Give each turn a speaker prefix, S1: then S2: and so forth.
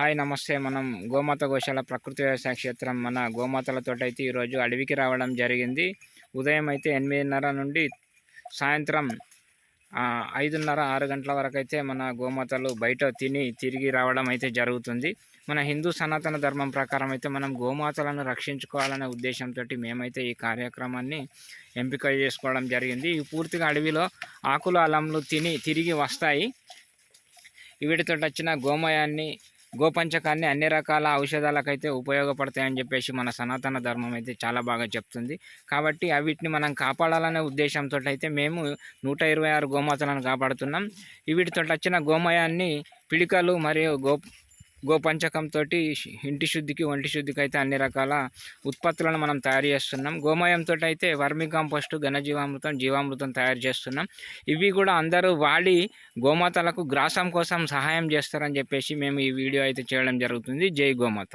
S1: Hi నమస్తే. మనం గోమాత గోశాల ప్రకృతి వ్యవసాయ క్షేత్రం మన గోమాతలతో అయితే ఈరోజు అడవికి రావడం జరిగింది. ఉదయం అయితే ఎనిమిదిన్నర నుండి సాయంత్రం ఐదున్నర ఆరు గంటల వరకు అయితే మన గోమాతలు బయట తిని తిరిగి రావడం అయితే జరుగుతుంది. మన హిందూ సనాతన ధర్మం ప్రకారం అయితే మనం గోమాతలను రక్షించుకోవాలనే ఉద్దేశంతో మేమైతే ఈ కార్యక్రమాన్ని ఎంపిక చేసుకోవడం జరిగింది. ఈ పూర్తిగా అడవిలో ఆకులు అలంలు తిని తిరిగి వస్తాయి. వీటితో వచ్చిన గోమయాన్ని గోపంచకాన్ని అన్ని రకాల ఔషధాలకైతే ఉపయోగపడతాయని చెప్పేసి మన సనాతన ధర్మం అయితే చాలా బాగా చెప్తుంది. కాబట్టి వీటిని మనం కాపాడాలనే ఉద్దేశంతో అయితే మేము నూట ఇరవై ఆరు గోమాతలను కాపాడుతున్నాం. వీటితో వచ్చిన గోమయాన్ని పిడికలు మరియు గో గోపంచకంతో ఇంటి శుద్ధికి ఒంటి శుద్ధికి అయితే అన్ని రకాల ఉత్పత్తులను మనం తయారు చేస్తున్నాం. గోమయంతో అయితే వర్మి కాంపోస్టు ఘనజీవామృతం జీవామృతం తయారు చేస్తున్నాం. ఇవి కూడా అందరూ వాడి గోమాతలకు గ్రాసం కోసం సహాయం చేస్తారని చెప్పేసి మేము ఈ వీడియో అయితే చేయడం జరుగుతుంది. జై గోమాత.